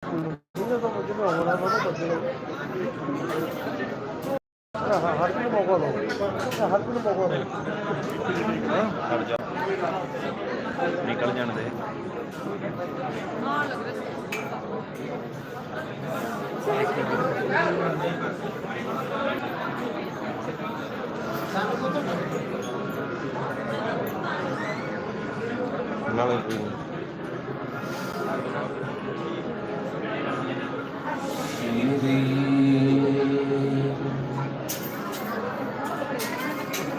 ਨਿਕਲ ਜਾਣ ਦੇ ਨਾਲੇ ਕੋਈ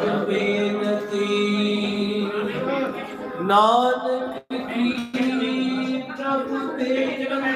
ਨਾਨਕ ਬੇਨਤੀ ਨਾਨਕ ਕੀ ਪ੍ਰਭ ਤੇ